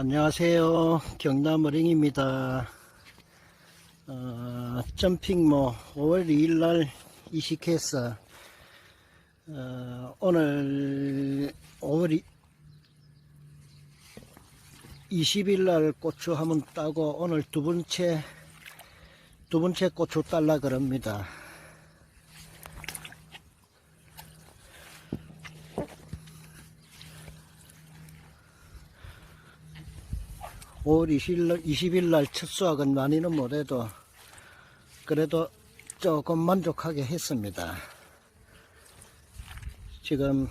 안녕하세요. 경남 어링입니다. 어, 점핑모 5월 2일 날 이식해서 어, 오늘 5월 20일 날 고추 한번 따고 오늘 두 번째 두 번째 고추 딸라 그럽니다. 5월 20일 날, 20일 날 첫 수확은 많이는 못해도 그래도 조금 만족하게 했습니다. 지금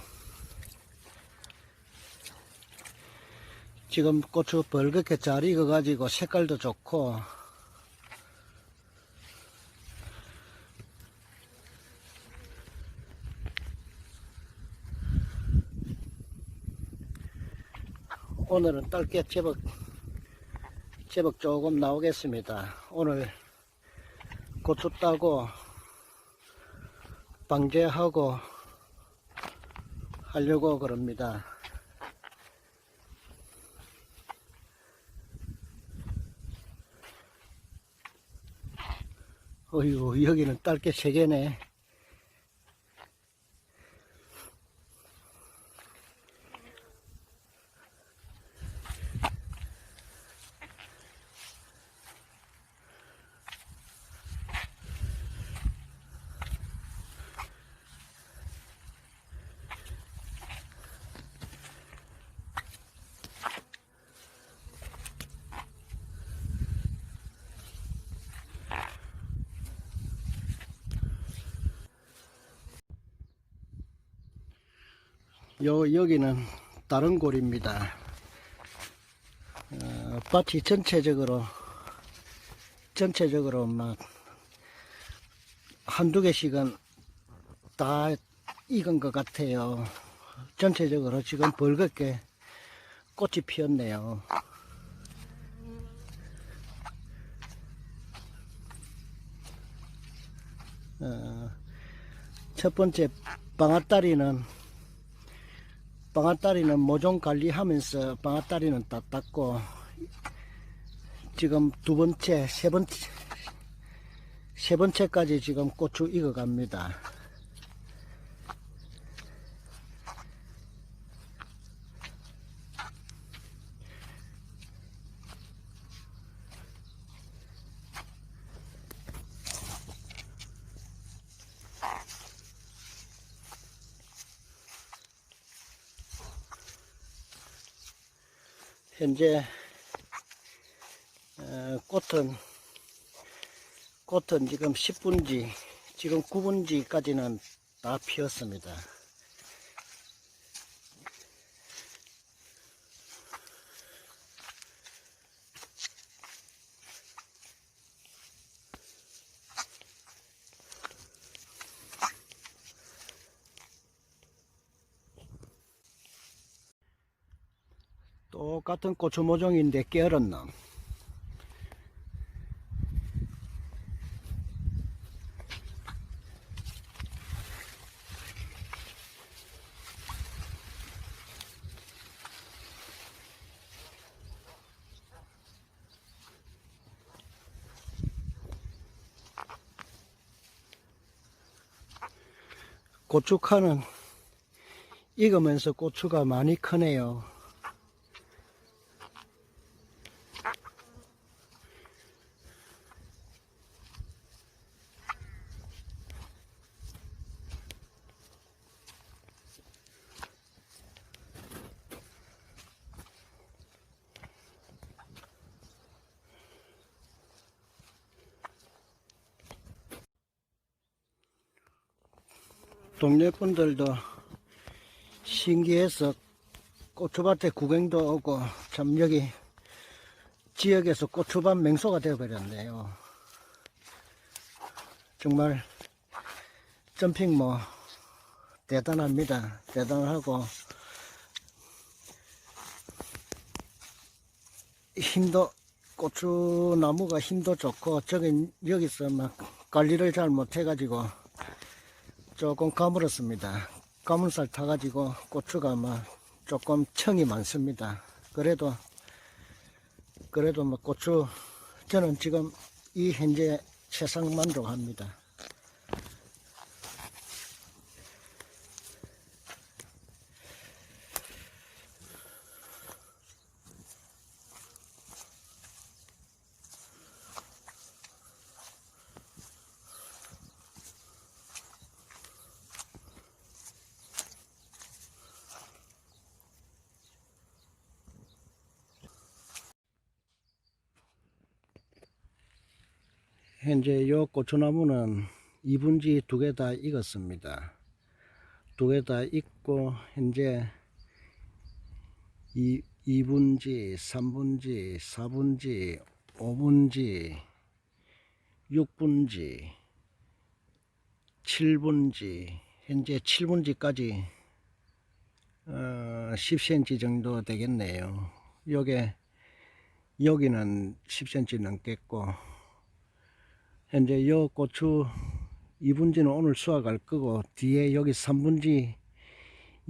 지금 고추 벌겋게 잘 익어가지고 색깔도 좋고 오늘은 딸게 제법 제법 조금 나오겠습니다. 오늘 고추 따고 방제하고 하려고 그럽니다. 어휴, 여기는 딸게 세 개네. 요, 여기는 다른 골입니다. 어, 밭이 전체적으로, 전체적으로 막, 한두 개씩은 다 익은 것 같아요. 전체적으로 지금 벌겋게 꽃이 피었네요. 어, 첫 번째 방아다리는 방아다리는 모종 관리하면서 방아다리는 다 땄고 지금 두 번째 세 번째 세 번째까지 지금 고추 익어 갑니다. 현재 어, 꽃은 꽃은 지금 10분지 지금 9분지까지는 다 피었습니다. 똑같은 고추 모종인데 깨어렸나? 고춧가는 익으면서 고추가 많이 크네요. 동네 분들도 신기해서 고추밭에 구경도 오고 참 여기 지역에서 고추밭 맹소가 되어버렸네요. 정말 점핑 뭐 대단합니다. 대단하고 힘도 고추나무가 힘도 좋고 저기 여기서 막 관리를 잘 못해가지고 조금 가물었습니다. 가물살 타가지고 고추가 막 조금 청이 많습니다. 그래도 그래도 뭐 고추 저는 지금 이 현재 최상 만족합니다. 현재 요 고추나무는 이분지 두 개 다 익었습니다. 두 개 다 익고 현재 이 2분지, 3분지, 4분지, 5분지, 6분지, 7분지, 현재 7분지까지 어, 10cm 정도 되겠네요. 요게 여기는 10cm 넘겠고 현재 요 고추 2분지는 오늘 수확할 거고 뒤에 여기 3분지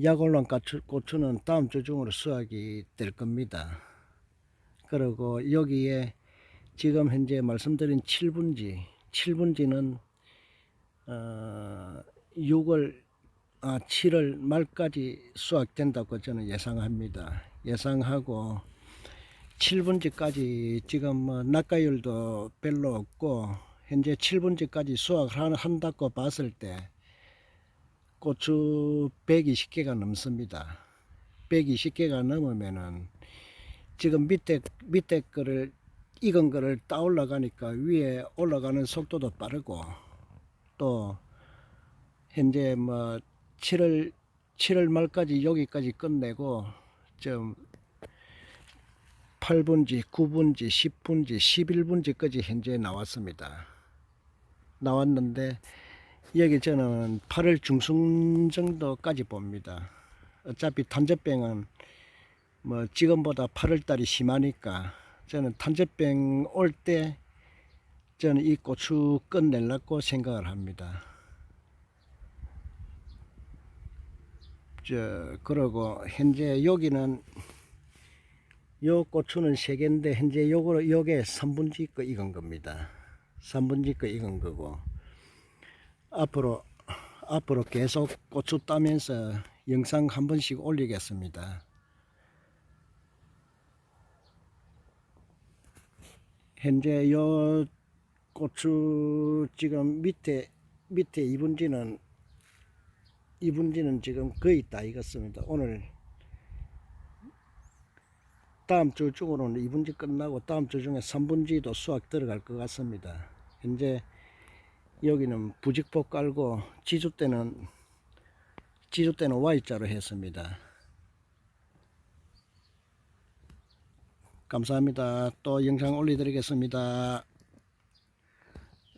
약올란 고추, 고추는 다음 주 중으로 수확이 될 겁니다. 그리고 여기에 지금 현재 말씀드린 7분지 7분지는 어, 6월 아 7월 말까지 수확된다고 저는 예상합니다. 예상하고 7분지까지 지금 뭐 낙가율도 별로 없고 현재 7분지까지 수확을 한다고 봤을 때 고추 120개가 넘습니다. 120개가 넘으면은 지금 밑에 밑에 거를 익은 거를 따 올라가니까 위에 올라가는 속도도 빠르고 또 현재 뭐 7월 7월 말까지 여기까지 끝내고 좀 8분지, 9분지, 10분지, 11분지까지 현재 나왔습니다. 나왔는데 여기 저는 8월 중순 정도까지 봅니다. 어차피 탄저병은 뭐 지금보다 8월 달이 심하니까 저는 탄저병 올 때 저는 이 고추 끝내려고 생각을 합니다. 저 그러고 현재 여기는 요 고추는 세 개인데 현재 요거 요게 3분지 거 익은 겁니다. 3분지 거 익은 거고 앞으로 앞으로 계속 고추 따면서 영상 한 번씩 올리겠습니다. 현재 요 고추 지금 밑에 밑에 2분지는 2분지는 지금 거의 다 익었습니다. 오늘 다음 주 중으로는 2분지 끝나고 다음 주 중에 3분지도 수확 들어갈 것 같습니다. 현재 여기는 부직포 깔고 지주 때는 지주 때는 Y자로 했습니다. 감사합니다. 또 영상 올려드리겠습니다.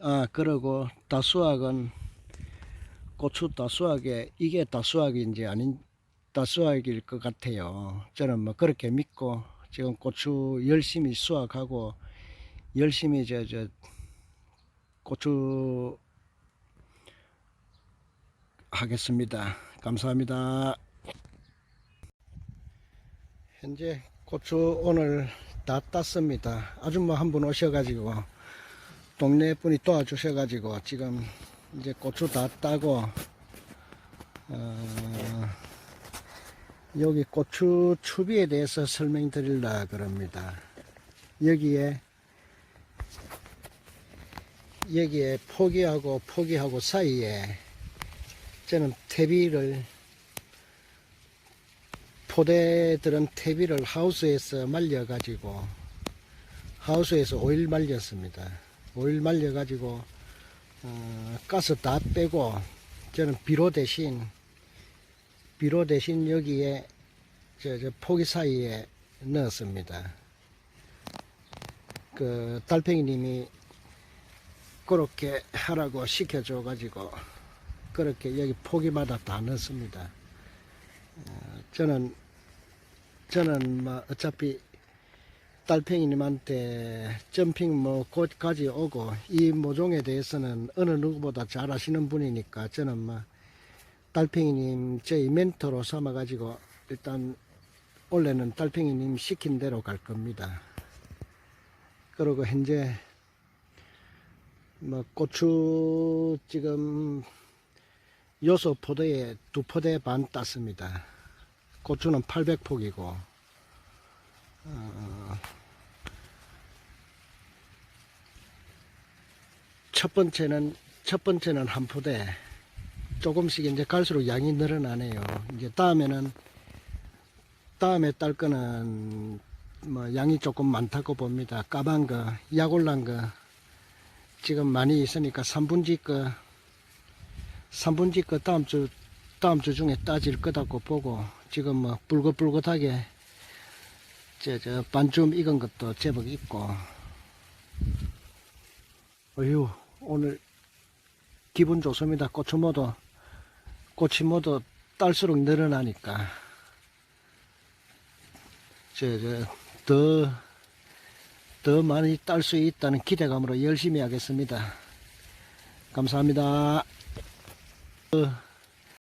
아 그리고 다수학은 고추 다수학에 이게 다수학인지 아닌 다수학일 것 같아요. 저는 뭐 그렇게 믿고 지금 고추 열심히 수확하고 열심히 저, 저 고추 하겠습니다. 감사합니다. 현재 고추 오늘 다 땄습니다. 아줌마 한 분 오셔가지고 동네 분이 도와주셔가지고 지금 이제 고추 다 따고 어, 여기 고추 추비에 대해서 설명드리려 그럽니다. 여기에 여기에 포기하고 포기하고 사이에 저는 퇴비를 포대들은 퇴비를 하우스에서 말려 가지고 하우스에서 오일 말렸습니다. 오일 말려 가지고 어, 가스 다 빼고 저는 비료 대신 비료 대신 여기에 저, 저 포기 사이에 넣었습니다. 그 달팽이님이 그렇게 하라고 시켜줘 가지고 그렇게 여기 포기마다 다 넣습니다. 어, 저는 저는 뭐 어차피 달팽이님한테 점핑 뭐 곧까지 오고 이 모종에 대해서는 어느 누구보다 잘 아시는 분이니까 저는 뭐 달팽이님 저희 멘토로 삼아 가지고 일단 원래는 달팽이님 시킨 대로 갈 겁니다. 그리고 현재 뭐 고추 지금 요소 포대에 두 포대 반 땄습니다. 고추는 800폭이고 어, 첫 번째는 첫 번째는 한 포대 조금씩 이제 갈수록 양이 늘어나네요. 이제 다음에는 다음에 딸 거는 뭐 양이 조금 많다고 봅니다. 까만 거, 약올란 거 지금 많이 있으니까 3분지 거 3분지 거 다음 주 다음 주 중에 따질 거다고 보고 지금 뭐 붉긋붉긋하게 저, 저 반쯤 익은 것도 제법 있고 어휴 오늘 기분 좋습니다. 고추 모도 고추 모도 딸수록 늘어나니까 저저더 더 많이 딸 수 있다는 기대감으로 열심히 하겠습니다. 감사합니다. 어,